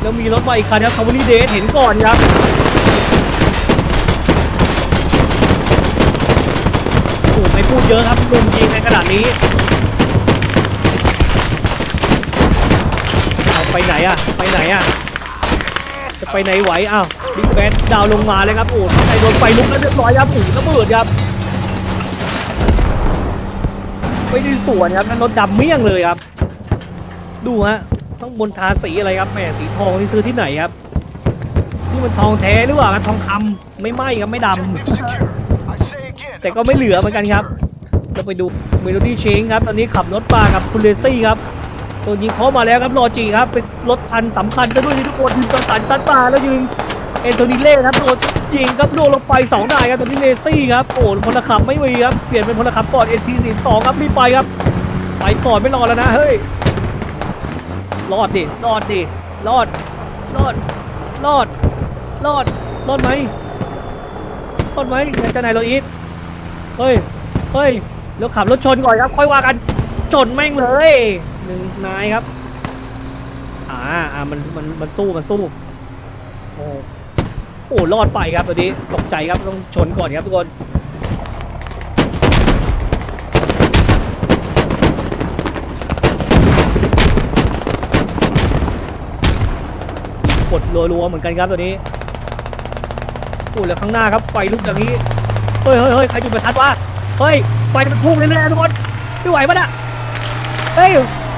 แล้วมีรถมาอีกคันครับคาร์บอนีเดทเห็นก่อนครับโอ้ไม่พูดเยอะครับลุมยิงในขนาดนี้เอาไปไหนอะไปไหนอะจะไปไหนไหวอ้าวบิ๊กแบนดาวลงมาเลยครับโอ้ใครโดนไฟลุกแล้วเรียบร้อยครับโอ้ระเบิดครับไม่ได้สวนครับนั่นรถดำเมี่ยงเลยครับ ดูฮะ ต้องบนทาสีอะไรครับแหมสีทองที่ซื้อที่ไหนครับนี่มันทองแท้หรือเปล่าครับทองคำไม่ไหม้ครับไม่ดำแต่ก็ไม่เหลือเหมือนกันครับเราไปดูเมโลดี้เชงครับตอนนี้ขับรถมากับคุณเลซี่ครับตัวยิงเขามาแล้วครับรอจีครับเป็นรถคันสำคัญซะด้วยนี่ทุกคนยิงประสานซัดมาแล้วยิงเอนโทนิเล่ครับโดนยิงครับโดนลงไปสองนายครับตอนนี้เลซี่ครับโอ้พลขับไม่มีครับเปลี่ยนเป็นพลขับก่อนเอ็นทีสี่สองครับรีบไปครับไปก่อนไม่รอแล้วนะเฮ้ย รอดดิ รอดดิ รอด รอด รอด รอด รอดไหมรอดไหมนายเจ้านายโรอีทเฮ้ย เฮ้ยแล้วขับรถชนก่อนครับ ค่อยว่ากัน ชนแม่งเลยหนึ่งนายครับ อ่า อ่า มัน มัน มันสู้ มันสู้ โอ้โอ้รอดไปครับตัวนี้ ตกใจครับ ต้องชนก่อนครับทุกคน ดรัวๆเหมือนกันครับตัวนี้โอ้แล้วข้างหน้าครับไฟลุกอย่างนี้เฮ้ยเฮ้ยเฮ้ยใครจุดประทัดวะเฮ้ยไฟมันพุ่งเรื่อยๆทุกคนไม่ไหวปะน่ะเฮ้ย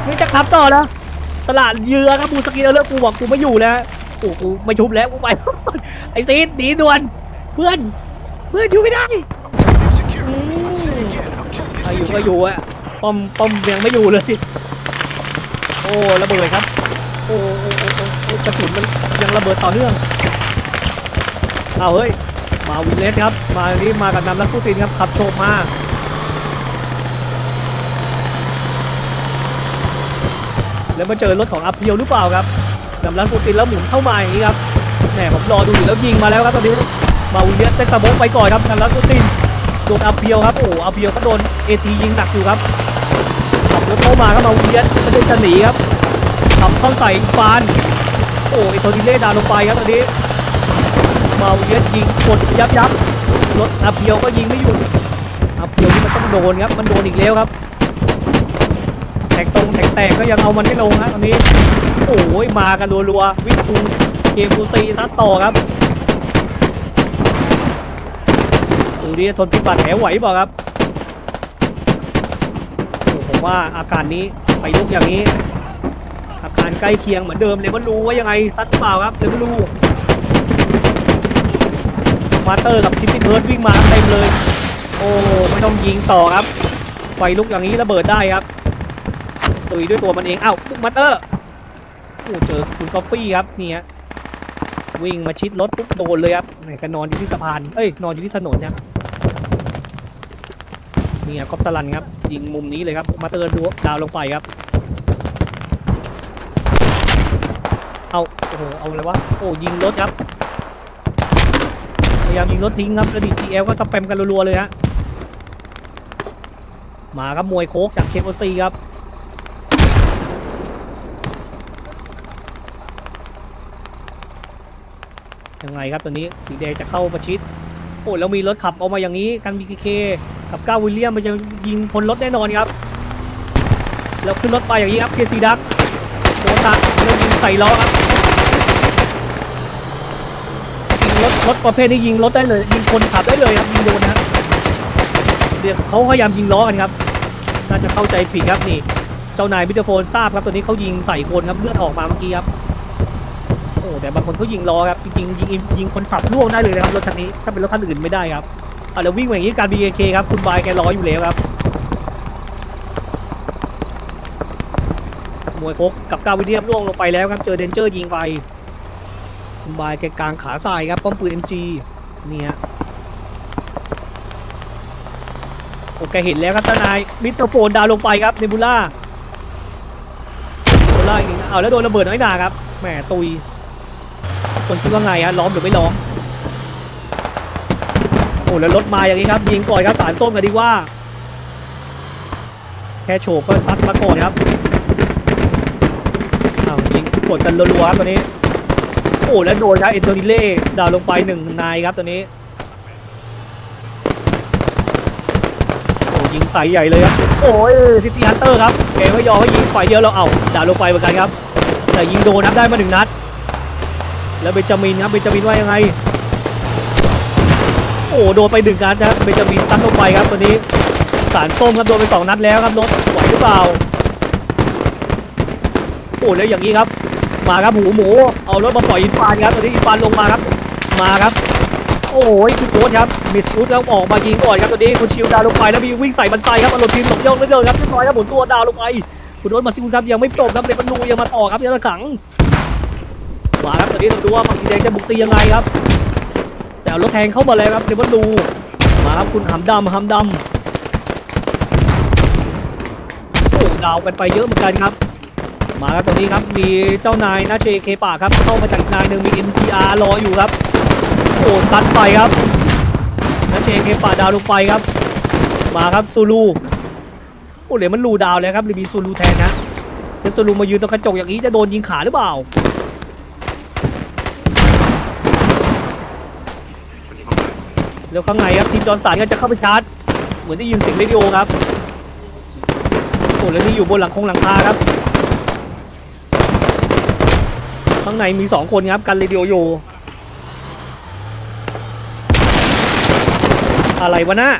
นี่จะขับต่อแล้วสละเยือครับบูสกินเอาเลิกกูบอกกูไม่อยู่แล้วโอ้กูไม่ชุบแล้วกูไปไอ้ซีดหนีด่วนเพื่อนเพื่อนอยู่ไม่ได้อืมเอาอยู่ก็อยู่อะป้อมป้อมยังไม่อยู่เลย โอ้ระเบิดครับ โอ้โอ้โอ้กระสุน ระเบิดต่อเนื่องเอาเฮ้ย มาวินเลสครับ มานี่มากับนำรัสปูตินครับขับโชคมาแล้วมาเจอรถของอัพเพียวหรือเปล่าครับนำรัสปูตินแล้วหมุนเข้ามาอย่างนี้ครับแหมผมรอดูอยู่แล้วยิงมาแล้วครับตอนนี้มาวินเลสเซ็ตสโมกไปก่อนครับนำรัสปูตินโดนอัพเพียวครับโอ้อัพเพียวก็โดนเอทียิงหนักอยู่ครับขับรถเข้ามาครับมาวินเลสไม่ได้จะหนีครับขับเข้าใส่ฟาน โอ้ไอโทนิเล่ดาวลงไปครับตอนนี้มาเวียดยิงกดยับยับรถอาเพียวก็ยิงไม่หยุดอาเพียวนี่มันต้องโดนครับมันโดนอีกแล้วครับแท็กตรงแท็กแตกก็ยังเอามันไม่ลงฮะตอนนี้ โอ้ยมากันรัวๆวิทูเกมฟูซีซัดต่อครับดูดิทนพิษบาดแผลไหวเปล่าครับผมว่าอาการนี้ไปลุกอย่างนี้ อาการใกล้เคียงเหมือนเดิมเลยว่รู้ว่ายังไงซัดเปล่าครับเลยไม่รู้มาเตอร์กับทิปปี้เพิร์ดวิ่งมาเต็มเลย โอ้ไม่ต้องยิงต่อครับไฟลุกอย่างนี้ระเบิดได้ครับตุยด้วยตัวมันเองอ้าวมาเตอร์โอ้เจอคุณกาแฟครับนี่ฮะวิ่งมาชิดรถปุ๊บโดนเลยครับไหนก็นอนอยู่ที่สะพานเอ้ยนอนอยู่ที่ถนนครับนี่ครับกอฟสลันครับยิงมุมนี้เลยครับมาเตอร์ดูดาวลงไปครับ เอาโอ้โหเอาอะไรวะโอ้ยิงรถครับพยายามยิงรถทิ้งครับแล้วดีจีเอลก็สแปมกันรัวๆเลยฮะมาครับมวยโคกจากเคฟซีครับยังไงครับตอนนี้สีแดงจะเข้าประชิดโอ้แล้วมีรถขับออกมาอย่างนี้กันบีเคกับก้าวิลเลียมมันจะยิงพลรถแน่นอนครับแล้วขึ้นรถไปอย่างนี้ครับเคซีดัก โดนตัดแล้วยิง ใส่ล้อครับยิงรถรถประเภทนี้ยิงรถได้เลยยิงคนขับได้เลยครับยิงโดนนะเดี๋ยวเขาพยายามยิงล้อกันครับ น่าจะเข้าใจผิดครับนี่ เจ้านายมิเตอร์โฟนทราบครับตอนนี้เขายิงใส่คนครับเลือดออกมาเมื่อกี้ครับโอ้แต่บางคนเขายิงล้อครับจริงยิงยิงคนขับล่วงได้เลยนะครับรถคันนี้ถ้าเป็นรถคันอื่นไม่ได้ครับเอาแล้ววิ่งมาอย่างนี้การ BKK ครับคุณบายแกล้ออยู่แล้วครับ มวยโคกกับกาวิเลียมล่วงลงไปแล้วครับ เจอเดนเจอร์ยิงไปบายแกกลางขาซ้ายครับป้อมปืน MG เนี่ยโอเคเห็นแล้วครับท่านนายมิตร์โฟนดาวลงไปครับเนบูล่าเนบูล่าอีกนะเอาแล้วโดนระเบิดน้อยหนาครับแหมตุยคนคิดว่าไงฮะล้อมหรือไม่ล้อมโอ้แล้วรถมาอย่างนี้ครับยิงก่อนครับสารส้มกันดีว่า แค่โฉบก็ซัดมาก่อนครับ อ้าวยิงกดกันรัวๆครับตอนนี้ โอ้แล้วโดนครับเอนโทนิเล่ดาวลงไปหนึ่งนายครับตอนนี้โอ้ยิงใส่ใหญ่เลยครับโอ้ยซิตี้ฮันเตอร์ครับเกมไม่ยอมให้ยิงฝ่ายเดียวเราเอาดาวลงไปเหมือนกันครับ แต่ยิงโดนนับได้มาหนึ่งนัด แล้วเบนจามินครับเบนจามินว่ายังไง โอ้โดนไปหนึ่งนัดนะครับเบนจามินซ้ำลงไปครับตัวนี้สารส้มครับโดนไปสองนัดแล้วครับรถไหวหรือเปล่าโอ้แล้วอย่างนี้ครับ มาครับหมูหมู เอารถมาปล่อยอินฟานครับตอนนี้อินฟานลงมาครับ มาครับ โอ้ยคุณโค้ชครับมิสอุดแล้วออกมายิงก่อนครับตอนนี้คุณชิวดาวลงไปแล้วมีวิ่งใส่บันไซครับอารมณ์ทีมหลบย่องเรื่อยๆครับเรียบร้อยครับหมุนตัวดาวลงไปคุณโอ๊ตมาซิคุณครับยังไม่จบครับเดบันนูยังมาต่อครับยังระขังมาครับตอนนี้เราดูว่ามังสีแดงจะบุกตียังไงครับ แต่รถแทงเข้ามาแล้วครับเดบันนูมาครับคุณหำดำหำดำโอ้ดาวกันไปเยอะเหมือนกันครับ มาครับตอนนี้ครับมีเจ้านายนาเชเคป่าครับเข้ามาจากนายหนึ่งมี NPR รออยู่ครับโอ้ซัดไปครับนาเชเคป่าดาวลงไปครับ มาครับซูลูโอ้เหลือมันลูดาวเลยครับหรือมีซูลูแทนนะเดี๋ยวซูลูมายืนตรงกระจกอย่างนี้จะโดนยิงขาหรือเปล่าแล้วข้างในครับทีมจอนสันก็จะเข้าไปชาร์จเหมือนได้ยินเสียงเรดิโอครับโอ้แล้วนี่อยู่บนหลังคงหลังคาครับ ข้างในมีสองคนครับกันเรดิโออยู่อะไรวะนะ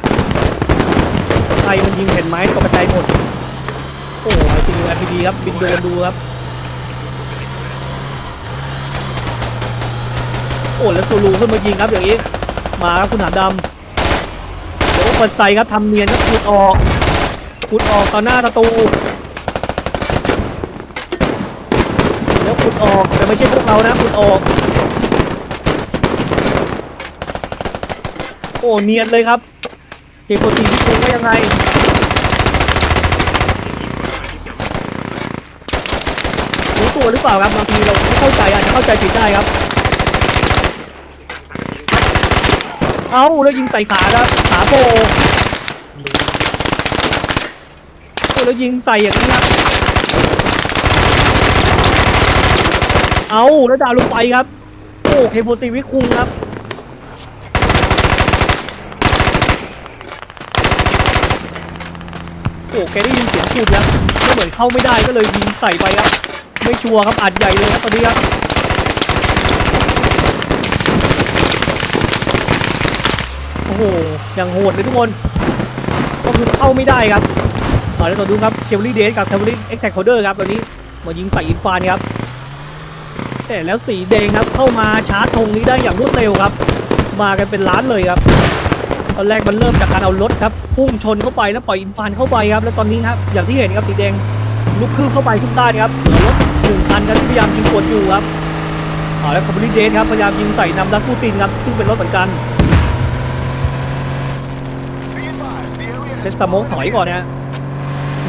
ใครมันยิงเห็นไหมตกกระจายหมด โอ้ไอซีไอพีดีครับ บินโดนดูครับ โอ้แล้วซูรูขึ้นมายิงครับอย่างนี้ มาครับคุณหาดำเดี๋ยวเปิดใส่ครับทำเนียนครับขุดออกขุดออกต่อหน้าประตู แล้วขุด ออกแต่ไม่ใช่พวกเรานะขุดออก โอ้เนียนเลยครับเกมโปรตีนที่เป็นว่ายังไงรู้ตัวหรือเปล่าครับบางทีเราไม่เข้าใจอาจจะเข้าใจผิดได้ครับ เอ้าแล้วยิงใส่ขาครับขาโบโอ้แล้วยิงใส่อย่างนี้ครับ เอาแล้วดาวลงไปครับ โอ้เคโพซีวิคุงครับโอ้แกได้ยินเสียงพูดครับก็เหมือนเข้าไม่ได้ก็เลยยิงใส่ไปครับ ไม่ชัวร์ครับอัดใหญ่เลยครับตอนนี้ครับโอ้โหอย่างโหดเลยทุกคนก็คือเข้าไม่ได้ครับเอาแล้วต่อดูครับเคเวอรี่เดสกับเคเวอรี่เอ็กแทคโคเดอร์ครับตอนนี้มายิงใส่อินฟานครับ แต่แล้วสีแดงครับเข้ามาชาร์จธงนี้ได้อย่างรวดเร็วครับ มากันเป็นล้านเลยครับตอนแรกมันเริ่มจากการเอารถครับพุ่งชนเข้าไปแล้วปล่อยอินฟานเข้าไปครับ แล้วตอนนี้ครับอย่างที่เห็นครับสีแดงลุกขึ้นเข้าไปทุกด้านครับรถหนึ่งคันครับที่พยายามยิงกดอยู่ครับเอาแล้วคอมบิเดนครับพยายามยิงใส่นำดัสปูตินครับซึ่งเป็นรถเหมือนกันเซตสโมกถอยก่อนนะ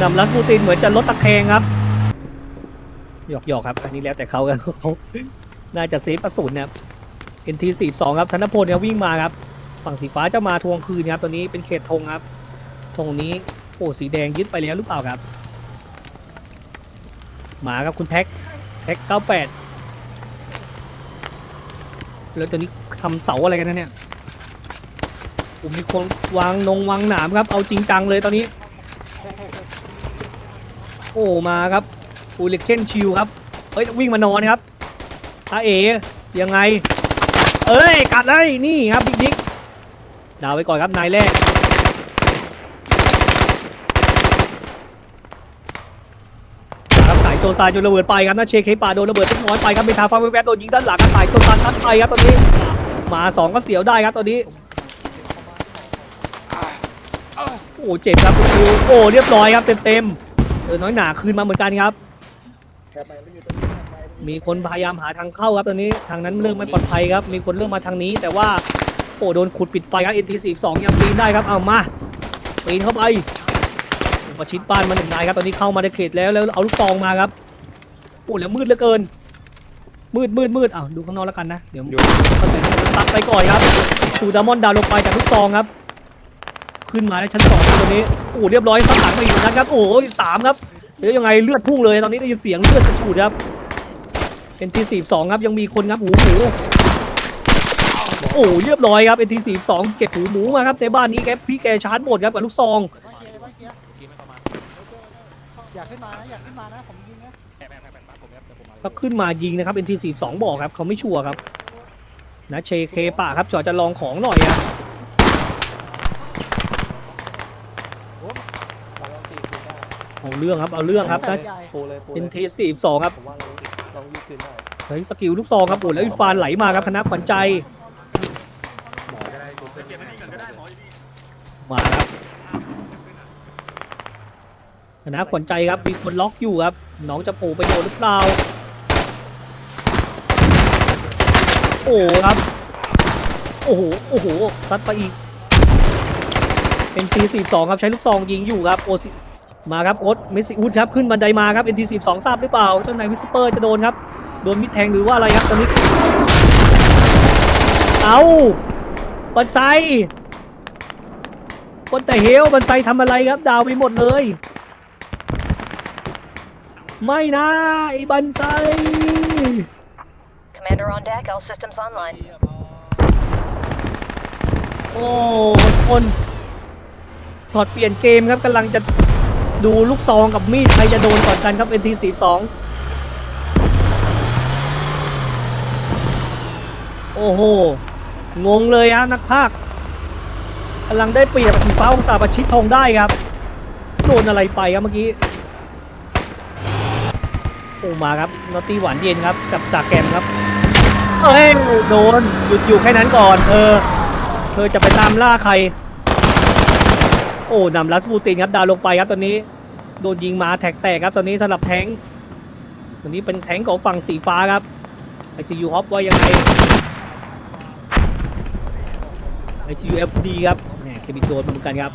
นำดัสปูตินเหมือนจะลดตะแคงครับ หยอกหยอกครับ อันนี้แล้วแต่เขากันเขาน่าจะเซฟกระสุนนะครับ NT 42ครับธนพลเนี่ยวิ่งมาครับ ฝั่งสีฟ้าจะมาทวงคืนครับตัวนี้เป็นเขตธงครับธงนี้โอ้สีแดงยึดไปแล้วหรือเปล่าครับ มาครับคุณแท็กแท็ก98แปดแล้วตัวนี้ทำเสาอะไรกันนะเนี่ยผมมีคนวางนงวางหนามครับ เอาจริงจังเลยตอนนี้ โอ้มาครับ อูเล็กเช่นชิวครับ เฮ้ยวิ่งมานอนครับอาเอยังไง เอ้ยกัดเลยนี่ครับบิ๊กบิ๊กดาวไว้ก่อนครับนายแรกครับสายโจซานจนระเบิดไปครับนะเชคเคปาโดนระเบิดเล็กน้อยไปครับเมทาฟ้าแวบๆโดนยิงด้านหลังครับสายโจซานทัดไปครับตอนนี้มาสองก็เสียวได้ครับตอนนี้โอ้เจ็บครับคุณคิวโอ้เรียบร้อยครับเต็มๆเออน้อยหนาคืนมาเหมือนกันครับ มีคนพยายามหาทางเข้าครับตอนนี้ทางนั้นเริ่มไม่ปลอดภัยครับ มีคนเริ่มมาทางนี้ แต่ว่าโอ้โดนขุดปิดไปครับ NT42 ยังปีนได้ครับเอามาปีนเข้าไปประชิดบ้านมาหนึ่งนายครับตอนนี้เข้ามาในเขตแล้วแล้วเอาลูกซองมาครับโอ้แล้วมืดเหลือเกิน มืดมืดมืดอ้าวดูข้างนอกแล้วกันนะเดี๋ยวตัดไปก่อนครับชูดามอนดาวลงไปจากลูกซองครับ ขึ้นมาในชั้นสองครับตอนนี้โอ้เรียบร้อยข้างหลังไปอีกนะครับ โอ้ยสามครับ เดี๋ยวยังไงเลือดพุ่งเลยตอนนี้ได้ยินเสียงเลือดกระฉูดครับเป็นทีสี่สองครับยังมีคนครับหูหมูโอ้เรียบร้อยครับเป็นทีสี่สองเก็บหูหมูมาครับในบ้านนี้แกพี่แกชาร์จหมดครับกับลูกซองบ้านเกียร์บ้านเกียร์อยากขึ้นมานะอยากขึ้นมานะผมยิงนะก็ขึ้นมายิงนะครับ NT42 บอกครับเขาไม่ชัวร์ครับนะเชเคปะครับจอดจะลองของหน่อยครับ เอาเรื่องครับเอาเรื่องครับนะใหญ่ปูเลยปูเลย NT42 ครับผมว่าเราเรายืดคืนได้เฮ้ยสกิลลูกซองครับโอ้แล้วอีฟานไหลมาครับคณะขวัญใจหมอก็ได้ปูเป็นมาครับคณะขวัญใจครับมีคนล็อกอยู่ครับน้องจะโผล่ไปโดนหรือเปล่าโอ้ครับโอ้โหโอ้โหซัดไปอีกเป็นทีสี่สองครับใช้ลูกซองยิงอยู่ครับโอซิ มาครับโอ๊ตเมสซิอุดครับขึ้นบันไดมาครับเป็นทีสิบสองทราบหรือเปล่าเจ้านายวิสเปอร์จะโดนครับโดนมิดแทงหรือว่าอะไรครับตอนนี้เอาบันไซบนแต่เฮลบันไซทำอะไรครับ ดาวไปหมดเลย ไม่นะไอ้บันไซ Commander on deck, all systems online. โอ้คนช็อตเปลี่ยนเกมครับกำลังจะ ดูลูกซองกับมีดใครจะโดนก่อนกันครับ NT42 โอ้โห งงเลยฮะนักภาคกำลังได้เปรียบทีฟ้าองศาประชิดทองได้ครับ โดนอะไรไปครับเมื่อกี้โอ้มาครับนอตตี้หวานเย็นครับ กับจากแกมครับ เอ้ยโดน หยุดอยู่แค่นั้นก่อนเออเธอจะไปตามล่าใคร โอ้นำลัสปูตินครับดาวลงไปครับตอนนี้โดนยิงมาแท็กแตกครับตอนนี้สำหรับแทงตอนนี้เป็นแทงของฝั่งสีฟ้าครับไอซียูฮอปว่ายังไงไอซียูเอฟดีครับแหมเคบิโดนเหมือนกันครับ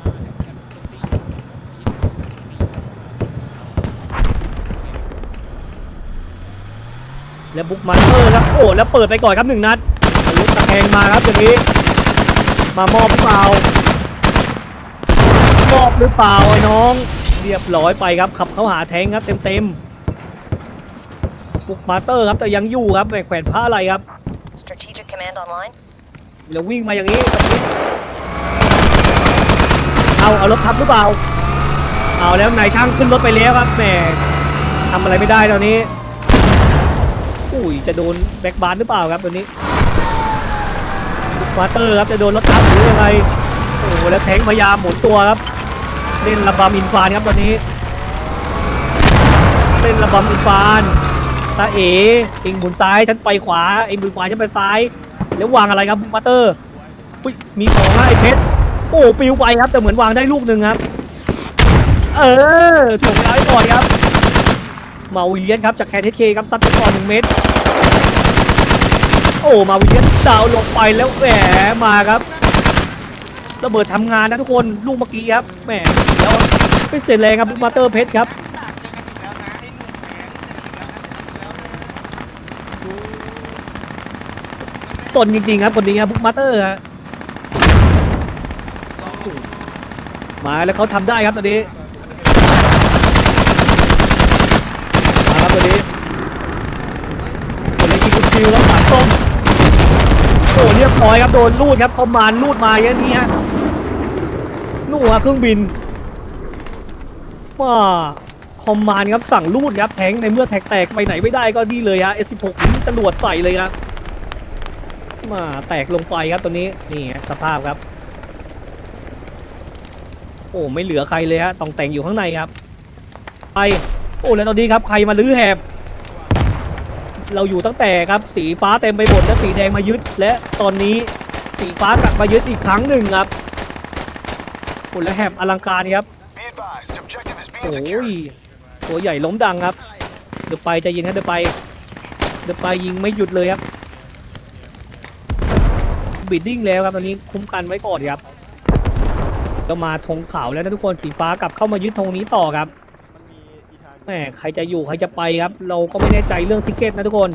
แล้วบุกมาเตอครับโอ้แล้วเปิดไปก่อนครับหนึ่งนัดทะลุตะแคงมาครับตรงนี้ มามอบเปล่า อบหรือเปล่าไอ้น้อง เรียบร้อยไปครับขับเข้าหาแทงครับเต็มเต็มๆบุกมาสเตอร์ครับแต่ยังอยู่ครับแขวนผ้าอะไรครับ Strategic command online. แล้ววิ่งมาอย่างนี้ เอาเอารถทับหรือเปล่า เอาแล้วนายช่างขึ้นรถไปแล้วครับแหมทำอะไรไม่ได้ตอนนี้ อุ้ยจะโดนแบ็กบาร์หรือเปล่าครับตัวนี้มาเตอร์ครับจะโดนรถทับหรือยังไงโอ้โหแล้วแทงค์พยายามหมุนตัวครับ เล่นระบำอินฟานครับตอนนี้ เล่นระบำอินฟานตาเอ๋เองหมุนซ้ายฉันไปขวาเองหมุนขวาฉันไปซ้าย แล้ววางอะไรครับมาเตอร์อุ้ยมีของไอ้เพชรโอ้ปิวไปครับ แต่เหมือนวางได้ลูกหนึ่งครับ เออถ่วงเวลาไว้ก่อนครับมาวิเลียนครับจากแคทเทสเคครับซัดไปก่อนหนึ่งเม็ดโอ้มาวิเลียนดาวลงไปแล้วแหมมาครับ ระเบิดทำงานนะทุกคนลูกเมื่อกี้ครับแหมแล้วไม่เสร็จแรงครับมาเตอร์เพชรครับสนจริงๆครับคนนี้ครับบุ๊กมาเตอร์ฮะมาแล้วเขาทำได้ครับตอนนี้มาครับตัวนี้ตัวนี้กินกุชิวครับสามส้มโอ้เรียบร้อยครับโดนลูดครับคอมมานลูดมาอย่างนี้ฮะ นู่นฮะเครื่องบินว้าคอมมานครับสั่งลูดครับแทงในเมื่อแท็กแตกไปไหนไม่ได้ก็นี่เลยฮะ S16 ยิงจรวดใส่เลยครับมาแตกลงไปครับตัวนี้นี่สภาพครับ โอ้ไม่เหลือใครเลยฮะต้องแต่งอยู่ข้างในครับไปโอ้แล้วตอนนี้ครับใครมาลื้อแหบ เราอยู่ตั้งแต่ครับสีฟ้าเต็มไปหมดและสีแดงมายึด และตอนนี้สีฟ้ากลับมายึดอีกครั้งหนึ่งครับ โอ้และแหบอลังการครับโอ้ยตัวใหญ่ล้มดังครับ เดี๋ยวไปใจเย็นครับเดี๋ยวไปเดี๋ยวไปยิงไม่หยุดเลยครับบิดดิ้งแล้วครับตอนนี้คุ้มกันไว้ก่อนครับก็มาธงขาวแล้วนะทุกคนสีฟ้ากลับเข้ามายึดธงนี้ต่อครับแหมใครจะอยู่ใครจะไปครับ เราก็ไม่แน่ใจเรื่องทิกเก็ตนะทุกคน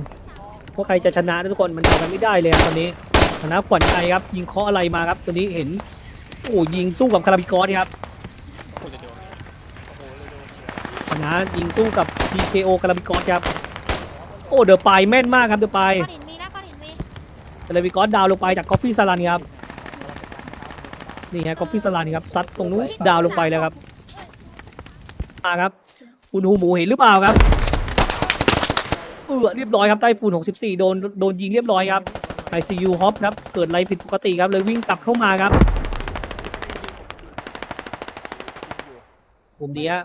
ว่าใครจะชนะนะทุกคนมันเอากันไม่ได้เลยครับตอนนี้ชนะขวัญใจครับ ยิงเคาะอะไรมาครับตัวนี้เห็น โอ้ยิงสู้กับคาราบิกอสครับชนะยิงสู้กับ TKO คาราบิกอสครับ โอ้เดอะปายแม่นมากครับเดอะปายก้อนหินมีนะก้อนหินมีเลยมีก้อนดาวลงไปจากกอฟฟี่สลันครับ นี่ฮะกอฟฟี่สลันครับซัดตรงนู้นดาวลงไปแล้วครับมาครับคุณหูหมูเห็นหรือเปล่าครับเออเรียบร้อยครับใต้ฝุ่น64 โดนโดนยิงเรียบร้อยครับ ICU ฮอปครับ เกิดอะไรผิดปกติครับเลยวิ่งกลับเข้ามาครับ มุมนี้ฮะ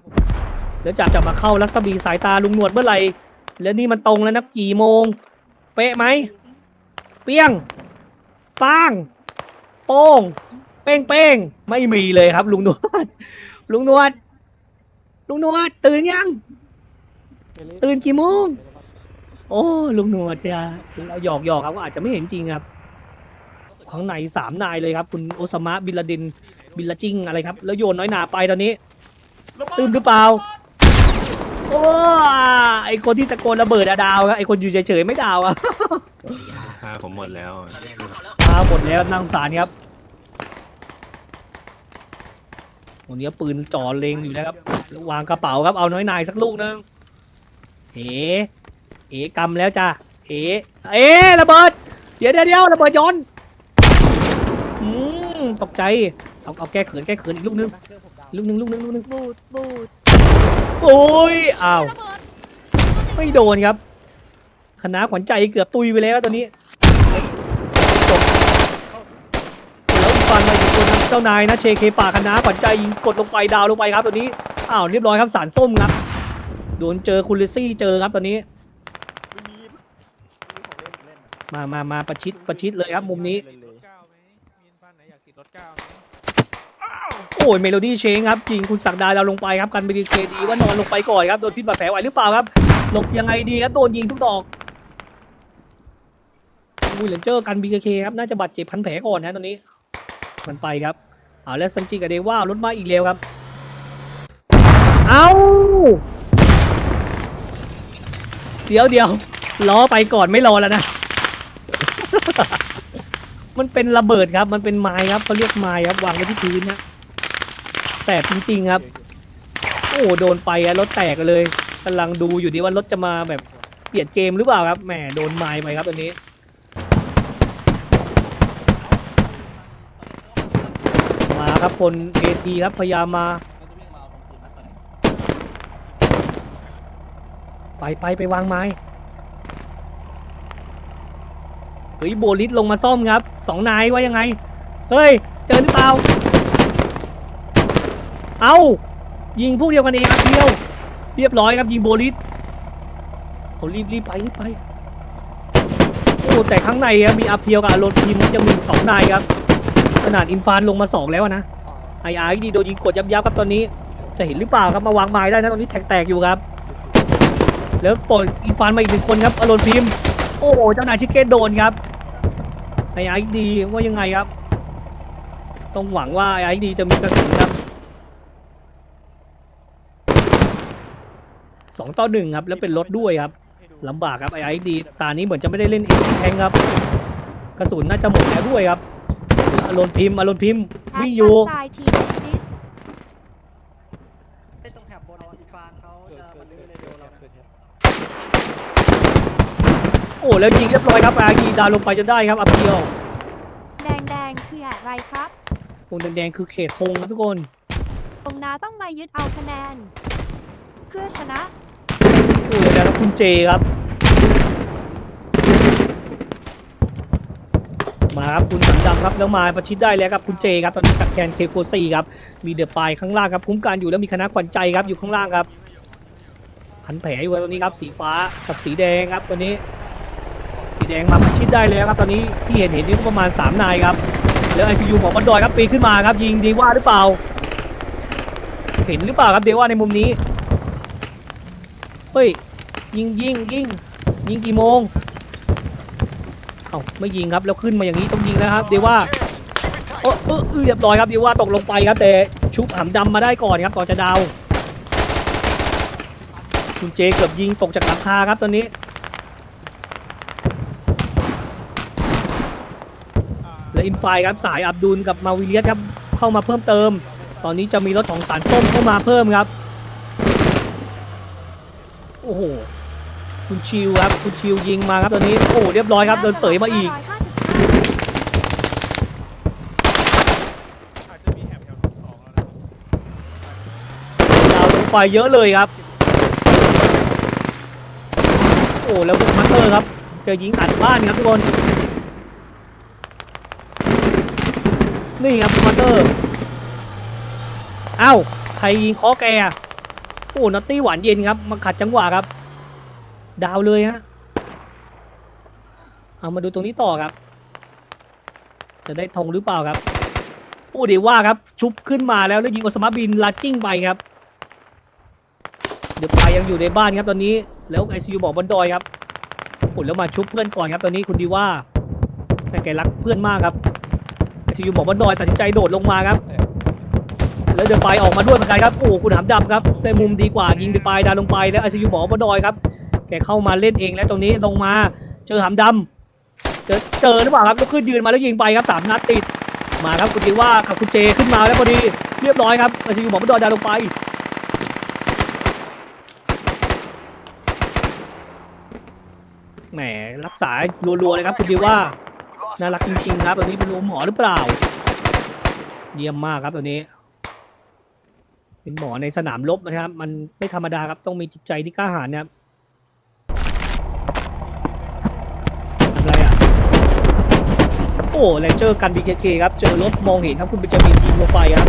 แล้วจะจะมาเข้ารัศมีสายตาลุงหนวดเมื่อไหร่ แล้วนี่มันตรงแล้วนะกี่โมง เป๊ะไหม เปี้ยง ป้าง โป้ง เป้งเป้งไม่มีเลยครับ ลุงนวด ลุงนวด ลุงนวด ตื่นยัง ตื่นกี่โมง โอ้ ลุงนวดจะเราหยอกหยอกครับว่าอาจจะไม่เห็นจริงครับ ข้างในสามนายเลยครับ คุณโอซามะบินลาดิน บินลาจิงอะไรครับ แล้วโยนน้อยหนาไปตอนนี้ ตื่นหรือเปล่า โอ้ไอคนที่ตะโกนระเบิดอะดาวครับไอคนอยู่เฉยๆไม่ดาวอะค่าผมหมดแล้วมาหมดแล้วนางสารครับวันนี้ปืนจ่อเล็งอยู่นะครับ วางกระเป๋าครับเอาน้อยนายสักลูกหนึงเอ๋เอ๋กำแล้วจ้ะเอ๋เอ๋ระเบิดเดี๋ยวเดี๋ยวเดี๋ยวระเบิดย้อนอืมตกใจเอาเอาแก้เขินแก้เขินอีกลูกหนึง ลูกหนึงลูกหนึงลูกหนึงบูดบูดโอ้ยอ้าวระเบิดไม่โดนครับคณะขวัญใจเกือบตุยไปแล้วตอนนี้จบแล้วอีกฟันมาอีกคนครับเจ้านายนะเชเคป่าคณะขวัญใจยิงกดลงไปดาวลงไปครับตอนนี้อ้าวเรียบร้อยครับสารส้มครับโดนเจอคุณลิซี่เจอครับตอนนี้ มามามาประชิดประชิดเลยครับมุมนี้ โอ้ยเมโลดี้เชงครับจริงคุณศักดาดาวลงไปครับกันไปดีเคดีว่านอนลงไปก่อนครับโดนพิษบาดแผลไหวหรือเปล่าครับหลบยังไงดีครับโดนยิงทุกดอกวิลเลนเจอร์กันบีเคครับน่าจะบาดเจ็บพันแผลก่อนนะตอนนี้ มันไปครับเอาแล้วซันจิกับเดว่ารถมาอีกแล้วครับ เอาเดี๋ยวเดี๋ยวล้อไปก่อนไม่รอแล้วนะ มันเป็นระเบิดครับ มันเป็นไม้ครับเขาเรียกไม้ครับวางไว้ที่พื้นนะ แสบจริงๆครับ โอ้โดนไปอะรถแตกเลยกำลังดูอยู่ดีว่ารถจะมาแบบเปลี่ยนเกมหรือเปล่าครับแหมโดนไม้ไปครับตอนนี้มาครับคนเอทีครับพยายามมาไปไปไปวางไม้เฮ้ยโบลิสลงมาซ่อมครับสองนายว่ายังไง เฮ้ย เจอหรือเปล่า เอายิงพวกเดียวกันเองครับเดียว เรียบร้อยครับยิงโบลิสเอารีบรีบไปรีบไป โอ้ แต่ข้างในครับมีอาเพียวกับอารอนทีมยังมีสองนายครับ ขนาดอินฟานลงมาสองแล้วนะไออาร์ดีโดนยิงกดยับยับครับตอนนี้ จะเห็นหรือเปล่าครับมาวางไม้ได้นะตอนนี้แตกๆอยู่ครับ แล้วปล่อยอินฟานมาอีกหนึ่งคนครับอารอนพิมพ์โอ้โหเจ้านายชิคเก้โดนครับไออาร์ดีว่ายังไงครับ ต้องหวังว่าไออาร์ดีจะมีกระสุนครับ สองต่อหนึ่งครับแล้วเป็นรถด้วยครับลำบากครับไออาร์ดีตานี้เหมือนจะไม่ได้เล่นเองแทงครับ กระสุนน่าจะหมดแล้วด้วยครับอารมณ์พิมพ์อารมณ์พิมพ์วิ่งอยู่ทรายทีดิสไม่ต้องแถบบนอีฟานเขาจะมาลื้อเลยเดียวเรานะโอ้แล้วยิงเรียบร้อยครับอากีดาวลงไปจนได้ครับอัพเดียวแดงแดงๆคืออะไรครับวงแดงๆคือเขตธงครับทุกคนตรงนาต้องมายึดเอาคะแนน เพื่อชนะ โอ้แล้วคุณเจครับ มาครับคุณสังดำครับแล้วมาประชิดได้แล้วครับคุณเจครับตอนนี้กับแคนเคโฟซีครับมีเดือปลายข้างล่างครับคุ้มกันอยู่แล้วมีคณะขวัญใจครับอยู่ข้างล่างครับพันแผลอยู่ตรงนี้ครับสีฟ้ากับสีแดงครับตอนนี้ สีแดงมาประชิดได้แล้วครับ ตอนนี้ที่เห็นเห็นนี่ประมาณ3นายครับแล้วไอซียูหมอบันดอยครับปีขึ้นมาครับยิงดีว่าหรือเปล่า เห็นหรือเปล่าครับเดว่าในมุมนี้ เฮ้ย ยิงยิงยิงยิงกี่โมง เอ้าไม่ยิงครับแล้วขึ้นมาอย่างนี้ต้องยิงนะครับ เดว่าเออเออเออเรียบร้อยครับเดี๋ยว่าตกลงไปครับแต่ชุบหำดำมาได้ก่อนครับก่อนจะดาวคุณเจเกือบยิงตกจากหลังคาครับตอนนี้และอินไฟครับสายอับดุลกับมาวิเลียสครับเข้ามาเพิ่มเติม ตอนนี้จะมีรถของสารส้มเข้ามาเพิ่มครับ โอ้โห คุณชิวครับ คุณชิวยิงมาครับตอนนี้ โอ้เรียบร้อยครับโดนเสยมาอีก อาจจะมีแอบแถวสองแล้วนะดาวลงไปเยอะเลยครับ โอ้แล้วบุกมัตเตอร์ครับ จะยิงอัดบ้านครับทุกคน นี่ครับบุกมัตเตอร์ เอ้า ใครยิงเคอแกอะ โอ้นัตตี้หวานเย็นครับ มาขัดจังหวะครับ ดาวเลยฮะ เอามาดูตรงนี้ต่อครับ จะได้ธงหรือเปล่าครับ โอ้เดี๋ยวว่าครับ ชุบขึ้นมาแล้วแล้วยิงอสมาบินลาจิ้งไปครับ เดี๋ยวปายังอยู่ในบ้านครับตอนนี้ แล้วไอซียูบอกบนดอยครับโอ้แล้วมาชุบเพื่อนก่อนครับ ตอนนี้คุณดีว่าแต่แกรักเพื่อนมากครับไอซียูบอกบนดอยตัดสินใจโดดลงมาครับ แล้วเดี๋ยวปออกมาด้วยเหมือนกันครับ โอ้คุณหามดำครับได้มุมดีกว่ายิงเดี๋ยวปดันลงไปแล้วไอซียูบอกบดอยครับแกเข้ามาเล่นเองแล้วตรงนี้ลงมาเจอหามดำเจอเจอหรือเปล่าครับลุกขึ้นยืนมาแล้วยิงไปครับสามนัดติดมาครับคุณดีว่ากับคุณเจขึ้นมาแล้วพอดีเรียบร้อยครับไอซียูบอกบดอยดันลงไปแหมรักษารัวๆเลยครับคุณดีว่าน่ารักจริงๆครับตอนนี้เป็นลมหมอหรือเปล่า เยี่ยมมากครับตอนนี้ เป็นหมอในสนามรบนะครับ มันไม่ธรรมดาครับ ต้องมีจิตใจที่กล้าหาญนะครับอะไรอะ โอ้แลนเจอร์กัน BKK ครับ เจอรถมองเห็นครับคุณเบนจามินยิงลงไปครับ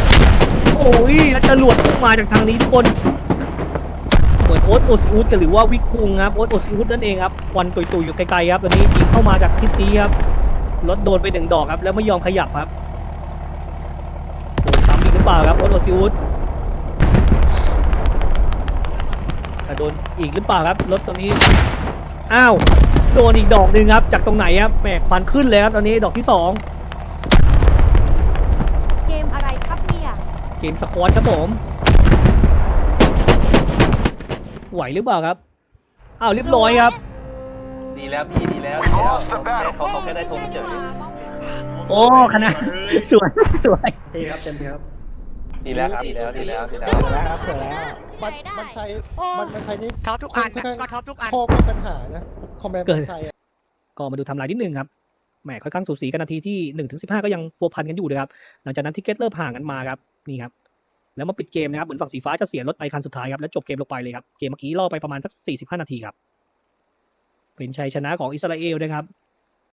โอ้ยแล้วจรวดพุ่งมาจากทางนี้ทุกคน เหมือนโอ๊ตโอซิอุสกันหรือว่าวิคุงครับ โอ๊ตโอซิอุสนั่นเองครับควันตุยๆอยู่ไกลๆครับตอนนี้ยิงเข้ามาจากทิศนี้ครับ รถโดนไปหนึ่งดอกครับ แล้วไม่ยอมขยับครับโดนซ้ำอีกหรือเปล่าครับ โอ๊ตโอซิอุส แต่โดนอีกหรือเปล่าครับรถตัวนี้อ้าวโดนอีกดอกหนึ่งครับ จากตรงไหนครับแหมควันขึ้นเลยครับตอนนี้ดอกที่สองเกมอะไรครับเนี่ยเกมสควอตครับผมไหวหรือเปล่าครับอ้าวเรียบร้อยครับ ดีแล้วพี่ดีแล้วดีแล้วเขาเขาแค่ได้ธงเฉยโอ้คณะสวยสวยเต็มครับเต็มครับ ดีแล้วครับดีแล้วดีแล้วดีแล้วครับเสร็จแล้วมันมันใช้มันมันใช้นี่ท็อปทุกอันนะก็ท็อปทุกอันพอมีปัญหานะคอมเมนต์เกิดใช้อะก็มาดูไทำลายนิดนึงครับ แหมค่อนข้างสูสีกันนาทีที่1นถึงสิก็ยังพัวพันกันอยู่นะครับ หลังจากนั้นที่เกตเริ่มห่างกันมาครับ นี่ครับ แล้วมาปิดเกมนะครับ เหมือนฝั่งสีฟ้าจะเสียรถไปคันสุดท้ายครับ แล้วจบเกมลงไปเลยครับ เกมเมื่อกี้ล่อไปประมาณสัก45 นาทีครับ เป็นชัยชนะของอิสราเอลนะครับ